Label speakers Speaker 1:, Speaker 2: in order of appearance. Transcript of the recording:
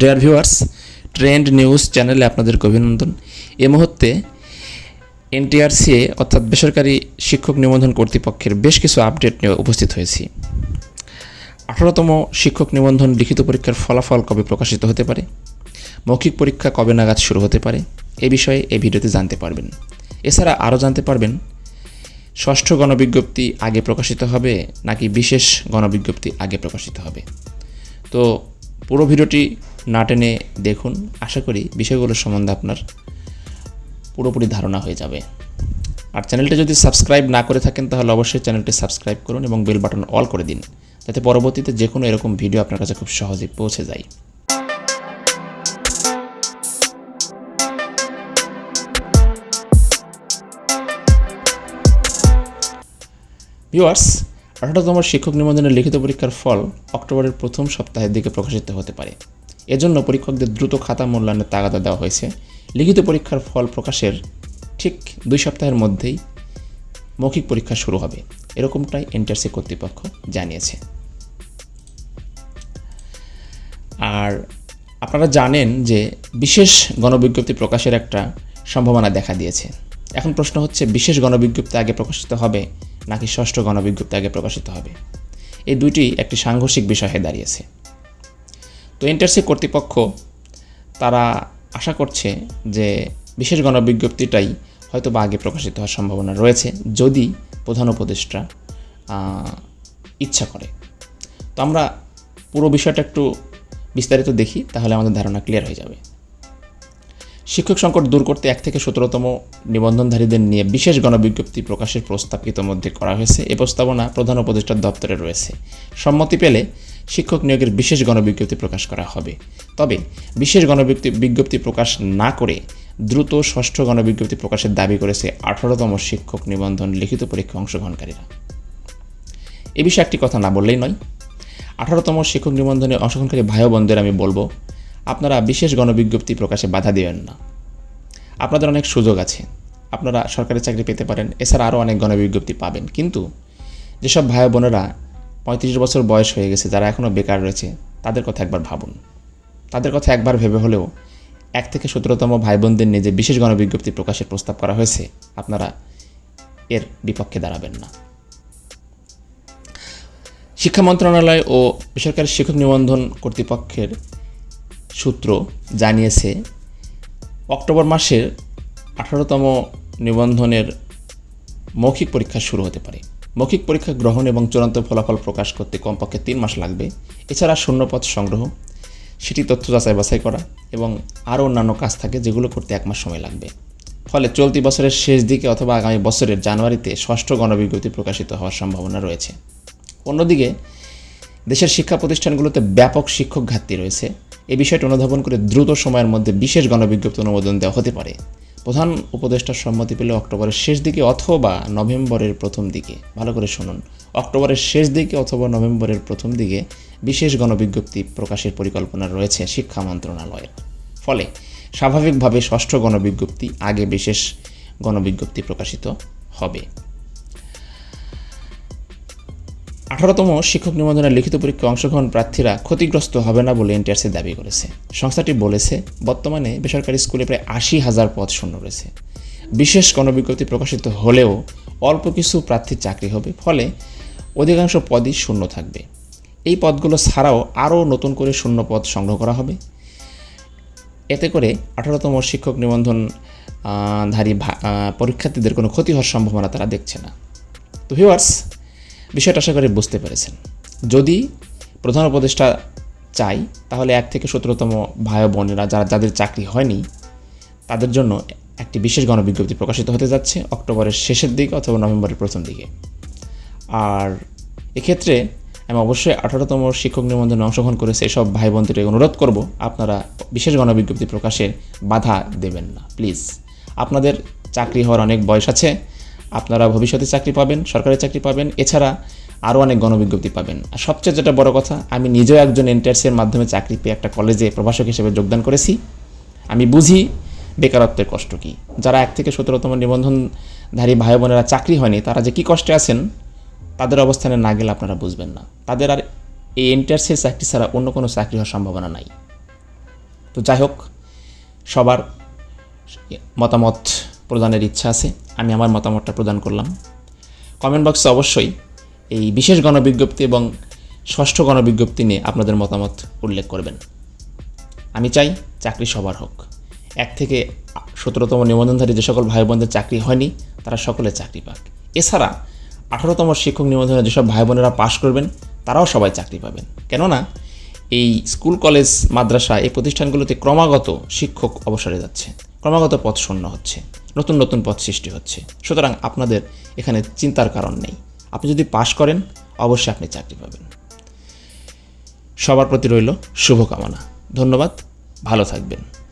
Speaker 1: Dear viewers trend news চ্যানেলে আপনাদেরকে অভিনন্দন। এ মুহূর্তে এনটিআরসিএ অর্থাৎ বেসরকারি শিক্ষক নিবন্ধন কর্তৃপক্ষের বেশ কিছু আপডেট নিয়ে উপস্থিত হয়েছি। আঠারোতম শিক্ষক নিবন্ধন লিখিত পরীক্ষার ফলাফল কবে প্রকাশিত হতে পারে? মৌখিক পরীক্ষা কবে নাগাদ শুরু হতে পারে? এ বিষয়ে এই ভিডিওতে জানতে পারবেন। এছাড়া আরও জানতে পারবেন, ষষ্ঠ গণবিজ্ঞপ্তি আগে প্রকাশিত হবে নাকি বিশেষ গণবিজ্ঞপ্তি আগে প্রকাশিত হবে? তো পুরো ভিডিওটি না টেনে দেখুন। আশা করি বিষয়গুলোর সম্বন্ধে আপনার পুরোপুরি ধারণা হয়ে যাবে। আর চ্যানেলটি যদি সাবস্ক্রাইব না করে থাকেন, তাহলে অবশ্যই চ্যানেলটি সাবস্ক্রাইব করুন এবং বেল বাটন অল করে দিন। যাতে পরবর্তীতে যে কোনো এরকম ভিডিও আপনার কাছে খুব সহজেই পৌঁছে যায়। ভিউয়ার্স আঠারোতম শিক্ষক নিবন্ধনের লিখিত পরীক্ষার ফল অক্টোবরের প্রথম সপ্তাহের দিকে প্রকাশিত হতে পারে। এজন্য পরীক্ষকদের দ্রুত খাতা মূল্যায়নের তাগাদা দেওয়া হয়েছে। লিখিত পরীক্ষার ফল প্রকাশের ঠিক দুই সপ্তাহের মধ্যেই মৌখিক পরীক্ষা শুরু হবে, এরকমটাই এনটিআরসি কর্তৃপক্ষ জানিয়েছে। আর আপনারা জানেন যে বিশেষ গণবিজ্ঞপ্তি প্রকাশের একটা সম্ভাবনা দেখা দিয়েছে। এখন প্রশ্ন হচ্ছে, বিশেষ গণবিজ্ঞপ্তি আগে প্রকাশিত হবে নাকি ষষ্ঠ গণবিজ্ঞপ্তি আগে প্রকাশিত হবে। এই দুইটি একটি সাংঘর্ষিক বিষয় হয়ে দাঁড়িয়েছে। তো এনটিআরসি কর্তৃপক্ষ তারা আশা করছে যে বিশেষ গণবিজ্ঞপ্তিটাই হয়তো বা আগে প্রকাশিত হওয়ার সম্ভাবনা রয়েছে, যদি প্রধান উপদেষ্টা ইচ্ছা করে। তো আমরা পুরো বিষয়টা একটু বিস্তারিত দেখি, তাহলে আমাদের ধারণা ক্লিয়ার হয়ে যাবে। শিক্ষক সংকট দূর করতে এক থেকে সতেরোতম নিবন্ধনধারীদের নিয়ে বিশেষ গণবিজ্ঞপ্তি প্রকাশের প্রস্তাব ইতোমধ্যে করা হয়েছে। এ প্রস্তাবনা প্রধান উপদেষ্টার দপ্তরে রয়েছে। সম্মতি পেলে শিক্ষক নিয়োগের বিশেষ গণবিজ্ঞপ্তি প্রকাশ করা হবে। তবে বিশেষ গণবিজ্ঞপ্তি বিজ্ঞপ্তি প্রকাশ না করে দ্রুত ষষ্ঠ গণবিজ্ঞপ্তি প্রকাশের দাবি করেছে আঠারোতম শিক্ষক নিবন্ধন লিখিত পরীক্ষা অংশগ্রহণকারীরা। এ বিষয়ে একটি কথা না বললেই নয়। আঠারোতম শিক্ষক নিবন্ধনে অংশগ্রহণকারী ভাই বোনদের আমি বলব আপনারা বিশেষ গণবিজ্ঞপ্তি প্রকাশে বাধা দেবেন না। আপনাদের অনেক সুযোগ আছে। আপনারা সরকারি চাকরি পেতে পারেন, এছাড়া আরও অনেক গণবিজ্ঞপ্তি পাবেন। কিন্তু যেসব ভাই বোনেরা পঁয়ত্রিশ বছর বয়স হয়ে গেছে, যারা এখনও বেকার রয়েছে, তাদের কথা একবার ভাবুন। তাদের কথা একবার ভেবে হলেও এক থেকে সতেরোতম ভাই বোনদের নিয়ে যে বিশেষ গণবিজ্ঞপ্তি প্রকাশের প্রস্তাব করা হয়েছে, আপনারা এর বিপক্ষে দাঁড়াবেন না। শিক্ষা মন্ত্রণালয় ও বেসরকারি শিক্ষক নিবন্ধন কর্তৃপক্ষের সূত্র জানিয়েছে, অক্টোবর মাসের আঠারোতম নিবন্ধনের মৌখিক পরীক্ষা শুরু হতে পারে। মৌখিক পরীক্ষা গ্রহণ এবং চূড়ান্ত ফলাফল প্রকাশ করতে কমপক্ষে তিন মাস লাগবে। এছাড়া শূন্যপদ সংগ্রহ, সেটি তথ্য যাচাই বাছাই করা এবং আরও অন্যান্য কাজ থাকে যেগুলো করতে এক মাস সময় লাগবে। ফলে চলতি বছরের শেষ দিকে অথবা আগামী বছরের জানুয়ারিতে ষষ্ঠ গণবিজ্ঞপ্তি প্রকাশিত হওয়ার সম্ভাবনা রয়েছে। অন্যদিকে, দেশের শিক্ষা প্রতিষ্ঠানগুলোতে ব্যাপক শিক্ষক ঘাটতি রয়েছে। এই বিষয়টি অনুধাবন করে দ্রুত সময়ের মধ্যে বিশেষ গণবিজ্ঞপ্তি অনুমোদন দেওয়া হতে পারে। প্রধান উপদেষ্টার সম্মতি পেলে অক্টোবরের শেষ দিকে অথবা নভেম্বরের প্রথম দিকে। ভালো করে শুনুন। অক্টোবরের শেষ দিকে অথবা নভেম্বরের প্রথম দিকে বিশেষ গণবিজ্ঞপ্তি প্রকাশের পরিকল্পনা রয়েছে শিক্ষা মন্ত্রণালয়ের। ফলে স্বাভাবিকভাবে ষষ্ঠ গণবিজ্ঞপ্তি আগে বিশেষ গণবিজ্ঞপ্তি প্রকাশিত হবে। আঠারোতম শিক্ষক নিবন্ধনের লিখিত পরীক্ষায় অংশগ্রহণ প্রার্থীরা ক্ষতিগ্রস্ত হবে না বলে এনটিআরসি দাবি করেছে। সংস্থাটি বলেছে, বর্তমানে বেসরকারি স্কুলে প্রায় আশি হাজার পদ শূন্য রয়েছে। বিশেষ গণবিজ্ঞপ্তি প্রকাশিত হলেও অল্প কিছু প্রার্থীর চাকরি হবে, ফলে অধিকাংশ পদই শূন্য থাকবে। এই পদগুলো ছাড়াও আরও নতুন করে শূন্য পদ সংগ্রহ করা হবে। এতে করে আঠারোতম শিক্ষক নিবন্ধন ধারী পরীক্ষার্থীদের কোনো ক্ষতি হওয়ার সম্ভাবনা তারা দেখছে না। তো ভিউয়ার্স বিষয়টা আশা করি বুঝতে পেরেছেন। যদি প্রধান উপদেষ্টা চাই, তাহলে এক থেকে সতেরোতম ভাই বোনেরা যারা, যাদের চাকরি হয়নি, তাদের জন্য একটি বিশেষ গণবিজ্ঞপ্তি প্রকাশিত হতে যাচ্ছে অক্টোবরের শেষের দিকে অথবা নভেম্বরের প্রথম দিকে। আর এক্ষেত্রে আমি অবশ্যই আঠারোতম শিক্ষক নিবন্ধনে অংশগ্রহণ করেছে এসব ভাই বোনদের অনুরোধ করব, আপনারা বিশেষ গণবিজ্ঞপ্তি প্রকাশের বাধা দেবেন না। প্লিজ, আপনাদের চাকরি হওয়ার অনেক বয়স আছে আপনারা ভবিষ্যতে চাকরি পাবেন, সরকারি চাকরি পাবেন, এছাড়া আরও অনেক গণবিজ্ঞপ্তি পাবেন। আর সবচেয়ে যেটা বড় কথা, আমি নিজেও একজন এনটিআরসির মাধ্যমে চাকরি পেয়ে একটা কলেজে প্রভাষক হিসেবে যোগদান করেছি। আমি বুঝি বেকারত্বের কষ্ট কী। যারা এক থেকে সতেরোতম নিবন্ধনধারী ভাই বোনেরা চাকরি হয়নি, তারা যে কী কষ্টে আছেন, তাদের অবস্থানে না গেলে আপনারা বুঝবেন না। তাদের আর এই এন্টারসের চাকরি ছাড়া অন্য কোনো চাকরি হওয়ার সম্ভাবনা নাই। তো যাই হোক, সবার মতামত প্রদানের ইচ্ছা আছে, আমি আমার মতামতটা প্রদান করলাম। কমেন্ট বক্সে অবশ্যই এই বিশেষ গণবিজ্ঞপ্তি এবং ষষ্ঠ গণবিজ্ঞপ্তি নিয়ে আপনাদের মতামত উল্লেখ করবেন। আমি চাই চাকরি সবার হোক। এক থেকে সতেরোতম নিবন্ধনধারী যে সকল ভাই বোনদের চাকরি হয়নি, তারা সকলে চাকরি পাক। এছাড়া আঠারোতম শিক্ষক নিবন্ধনে যেসব ভাই বোনেরা পাশ করবেন, তারাও সবাই চাকরি পাবেন। কেননা এই স্কুল, কলেজ, মাদ্রাসা এই প্রতিষ্ঠানগুলোতে ক্রমাগত শিক্ষক অবসরে যাচ্ছে। ক্রমাগত পথ শূন্য হচ্ছে, নতুন নতুন পথ সৃষ্টি হচ্ছে। সুতরাং আপনাদের এখানে চিন্তার কারণ নেই। আপনি যদি পাশ করেন, অবশ্যই আপনি চাকরি পাবেন। সবার প্রতি রইল শুভকামনা। ধন্যবাদ, ভালো থাকবেন।